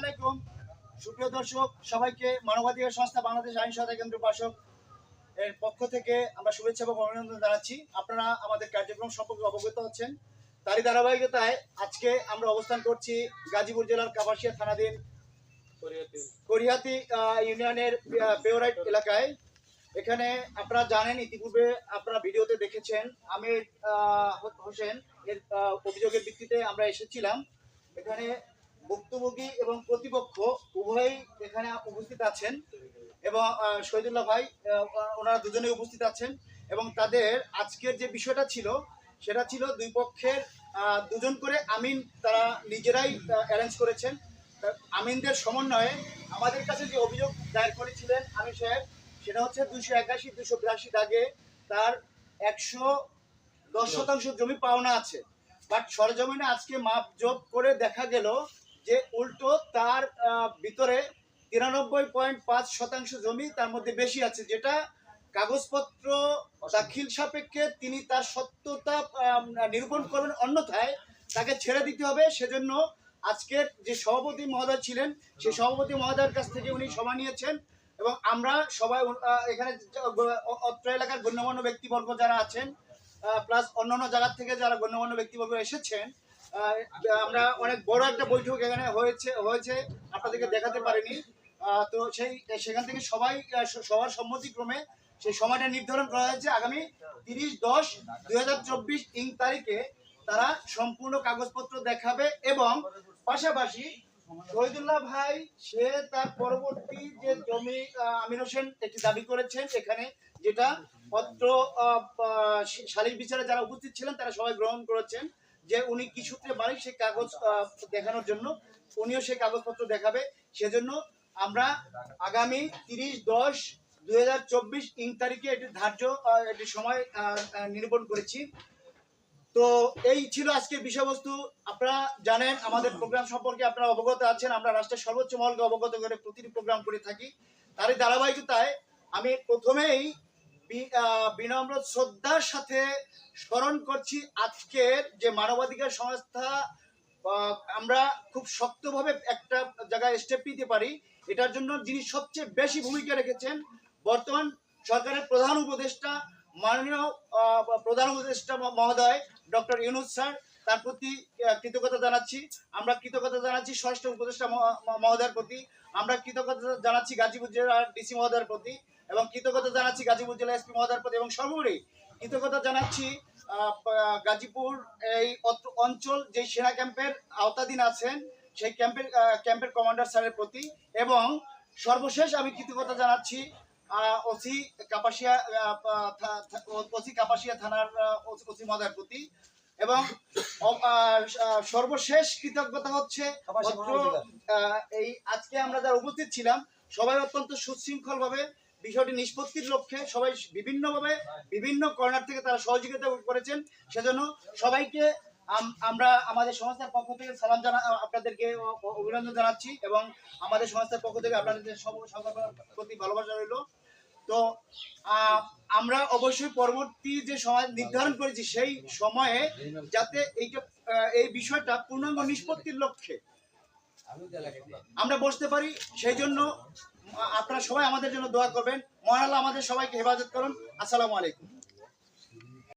আলাইকুম। সুপ্রিয় দর্শক, সবাইকে মানবাধিকার সংস্থা বাংলাদেশ আইন সহায়তা কেন্দ্র পাশক এর পক্ষ থেকে আমরা শুভেচ্ছা এবং অভিনন্দন জানাচ্ছি। আপনারা আমাদের কার্যক্রম সম্পর্কে অবগত হচ্ছেন তারই ধারাবাহিকতায় আজকে আমরা অবস্থান করছি গাজীপুর জেলার কাপাসিয়া থানাধীন করিহাতি ইউনিয়নের পেওরাইট এলাকায়। এখানে আপনারা জানেন, ইতিপূর্বে আপনারা ভিডিওতে দেখেছেন, আমির হোসেন এর অভিযোগের ভিত্তিতে আমরা এসেছিলাম। এখানে ভুক্তভোগী এবং প্রতিপক্ষ উভয়ই এখানে উপস্থিত আছেন এবং শহীদুল্লাহ ভাই ওনারা দুজনেই উপস্থিত আছেন এবং তাদের আজকের যে বিষয়টা ছিল, সেটা ছিল দুই পক্ষের দুজন করে আমিন তারা নিজেরাই অ্যারেঞ্জ করেছেন। আমিনদের সমন্বয়ে আমাদের কাছে যে অভিযোগ দায়ের করেছিলেন আমিন সাহেব, সেটা হচ্ছে দুইশো একাশি দুশো বিরাশি দাগে তার একশো দশ শতাংশ জমি পাওনা আছে। বাট সরজমিনে আজকে মাপ জোপ করে দেখা গেল তার ভিতরে তিরানব্বই পয়েন্ট পাঁচ শতাংশ জমি তার মধ্যে বেশি আছে, যেটা কাগজপত্র দাখিল সাপেক্ষে তিনি তার সত্যতা নিরূপণ করবেন, অন্যথায় তাকে ছেড়ে দিতে হবে। সেজন্য আজকের যে সভাপতি মহোদয় ছিলেন, সেই সভাপতি মহোদয়ের কাছ থেকে উনি সময় নিয়েছেন এবং আমরা সবাই এখানে অত্র এলাকার গণ্যমান্য ব্যক্তিবর্গ যারা আছেন প্লাস অন্যান্য জায়গার থেকে যারা গণ্যমান্য ব্যক্তিবর্গ এসেছেন আমরা অনেক বড় একটা বৈঠক এখানে হয়েছে হয়েছে আপনাদেরকে দেখাতে পারিনি। তো সেই সেখান থেকে সবাই সবার সম্মতিক্রমে সেই সময়টা নির্ধারণ করা হয়েছে। আগামী তিরিশ দশ দুই ইং তারিখে তারা সম্পূর্ণ কাগজপত্র দেখাবে এবং পাশাপাশি শহীদুল্লাহ ভাই সে তার পরবর্তী যে জমি আমির হোসেন একটি দাবি করেছেন এখানে যেটা পত্র আহ, বিচারে যারা উপস্থিত ছিলেন তারা সবাই গ্রহণ করেছেন। যে উনি কি সূত্রে মালিক সেই কাগজ দেখানোর জন্য উনিও সেই কাগজপত্র দেখাবে। সেজন্য আমরা আগামী তিরিশ দশ দুই হাজার চব্বিশ ইং তারিখে একটি ধার্য একটি সময় নিরূপণ করেছি। তো এই ছিল আজকের বিষয়বস্তু। আপনারা জানেন, আমাদের প্রোগ্রাম সম্পর্কে আপনারা অবগত আছেন। আমরা রাষ্ট্রের সর্বোচ্চ মহলকে অবগত করে প্রতিটি প্রোগ্রাম করে থাকি। তারই ধারাবাহিকতায় আমি প্রথমেই বিনম্র শ্রদ্ধার সাথে স্মরণ করছি আজকের যে মানবাধিকার সংস্থা আমরা খুব শক্তভাবে একটা জায়গায় স্টেপ নিতে পারি। এটার জন্য যিনি সবচেয়ে বেশি ভূমিকা রেখেছেন, বর্তমান সরকারের প্রধান উপদেষ্টা, মাননীয় প্রধান উপদেষ্টা মহোদয়, ডক্টর ইউনুস স্যার। তার প্রতি কৃতজ্ঞতা জানাচ্ছি। আমরা কৃতজ্ঞতা জানাচ্ছি ষষ্ঠ উপদেষ্টা মহোদয়ের প্রতি। আমরা কৃতজ্ঞতা জানাচ্ছি গাজীপুর জেলার ডিসি মহোদয়ের প্রতি এবং কৃতজ্ঞতা জানাচ্ছি গাজীপুর জেলা এসপি মহোদয়ের প্রতি এবং সর্বোপরি কৃতজ্ঞতা জানাচ্ছি গাজীপুর এই অঞ্চল যে সেনা ক্যাম্পের আওতাধীন আছেন, সেই ক্যাম্পের ক্যাম্পের কমান্ডার স্যারের প্রতি এবং সর্বশেষ আমি কৃতজ্ঞতা জানাচ্ছি ওসি কাপাসিয়া ওসি কাপাসিয়া থানার ওসি মহোদয়ের প্রতি। এবং সর্বশেষ কৃতজ্ঞতা হচ্ছে এই আজকে আমরা যারা উপস্থিত ছিলাম সবাই অত্যন্ত সুশৃঙ্খল ভাবে বিষয়টি নিষ্পত্তির লক্ষ্যে সবাই বিভিন্নভাবে বিভিন্ন কর্নার থেকে তারা সহযোগিতা করেছেন। সেজন্য সবাইকে আম- আমরা আমাদের সংস্থার পক্ষ থেকে সালাম জানা আপনাদেরকে অভিনন্দন জানাচ্ছি এবং আমাদের সংস্থার পক্ষ থেকে আপনাদের প্রতি ভালোবাসা রইল। তো আমরা অবশ্যই পরবর্তী যে সময় নির্ধারণ করেছি সেই সময়ে যাতে এইটা এই বিষয়টা পূর্ণাঙ্গ নিষ্পত্তির লক্ষ্যে আমরা বসতে পারি। সেই জন্য আপনারা সবাই আমাদের জন্য দোয়া করবেন। মহানাল্লাহ আমাদের সবাইকে হেফাজত করুন। আসসালামু আলাইকুম।